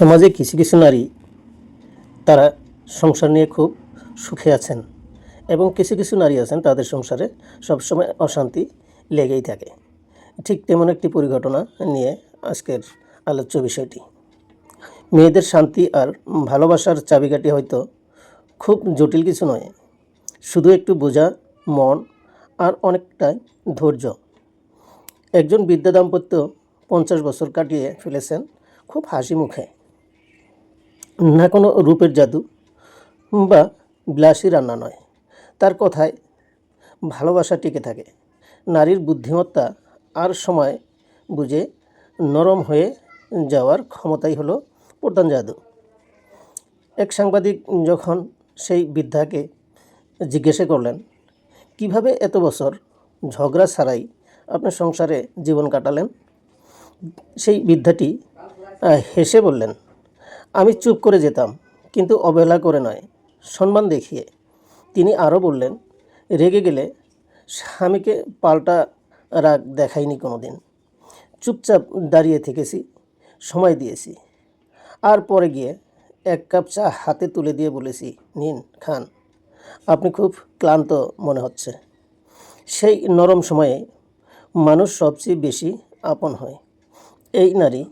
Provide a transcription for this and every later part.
সমাজে কিছু কিছু নারী তারা সংসার নিয়ে খুব সুখে আছেন এবং কিছু কিছু নারী আছেন, তাদের সংসারে সবসময় অশান্তি লেগেই থাকে। ঠিক তেমন একটি পরিঘটনা নিয়ে আজকের আলোচ্য বিষয়টি। মেয়েদের শান্তি আর ভালোবাসার চাবিকাঠি হয়তো খুব জটিল কিছু নয়, শুধু একটু বোঝা, মন আর অনেকটাই ধৈর্য। একজন বিদ্যা দাম্পত্য পঞ্চাশ বছর কাটিয়ে ফেলেছেন খুব হাসি মুখে। না কোনো রূপের জাদু বা বিলাসী রান্না নয়। তার কথায় ভালোবাসা টিকে থাকে। নারীর বুদ্ধিমত্তা আর সময় বুঝে নরম হয়ে যাওয়ার ক্ষমতাই হলো প্রধান জাদু। এক সাংবাদিক যখন সেই বৃদ্ধাকে জিজ্ঞাসা করলেন, কীভাবে এত বছর ঝগড়া ছাড়াই আপনার সংসারে জীবন কাটালেন? সেই বৃদ্ধাটি হেসে বললেন আমি চুপ করে যেতাম, কিন্তু অবহেলা করে নয়। সম্মান দেখিয়ে তিনি আরও বললেন, রেগে গেলে স্বামীকে পাল্টা রাগ দেখাইনি কোনো দিন চুপচাপ দাঁড়িয়ে থেকেছি, সময় দিয়েছি। আর পরে গিয়ে এক কাপ চা হাতে তুলে দিয়ে বলেছি, নিন, খান। আপনি খুব ক্লান্ত মনে হচ্ছে। সেই নরম সময়ে মানুষ সবচেয়ে বেশি আপন হয়। এই নারী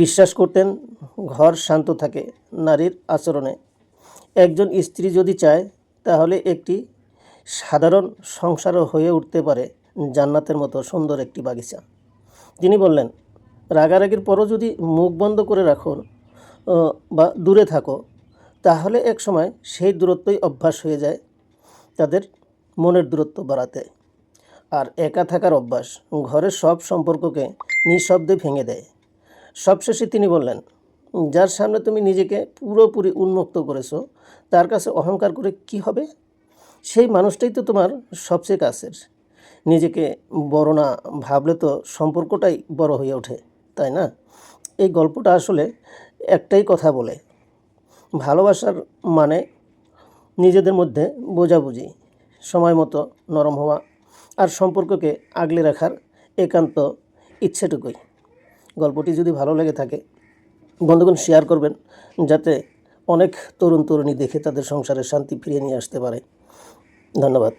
বিশ্বাস করতেন, ঘর শান্ত থাকে নারীর আচরণে। একজন স্ত্রী যদি চায়, তাহলে একটি সাধারণ সংসারও হয়ে উঠতে পারে জান্নাতের মতো সুন্দর একটি বাগিচা। তিনি বললেন, রাগারাগির পরও যদি মুখ বন্ধ করে রাখো বা দূরে থাকো, তাহলে এক সময় সেই দূরত্বই অভ্যাস হয়ে যায় তাদের মনের দূরত্ব বাড়াতে। আর একা থাকার অভ্যাস ঘরের সব সম্পর্ককে নিঃশব্দে ভেঙে দেয়। সবশেষে তিনি বললেন, যার সামনে তুমি নিজেকে পুরোপুরি উন্মুক্ত করেছ, তার কাছে অহংকার করে কি হবে? সেই মানুষটাই তো তোমার সবচেয়ে কাছের। নিজেকে বড় না ভাবলে তো সম্পর্কটাই বড় হয়ে ওঠে, তাই না? এই গল্পটা আসলে একটাই কথা বলে। ভালোবাসার মানে নিজেদের মধ্যে বোঝাবুঝি, সময় মতো নরম হওয়া আর সম্পর্ককে আগলে রাখার একান্ত ইচ্ছেটুকুই। গল্পটি যদি ভালো লেগে থাকে, বন্ধুগণ শেয়ার করবেন, যাতে অনেক তরুণ তরুণী দেখে তাদের সংসারে শান্তি ফিরিয়ে নিয়ে আসতে পারে। ধন্যবাদ।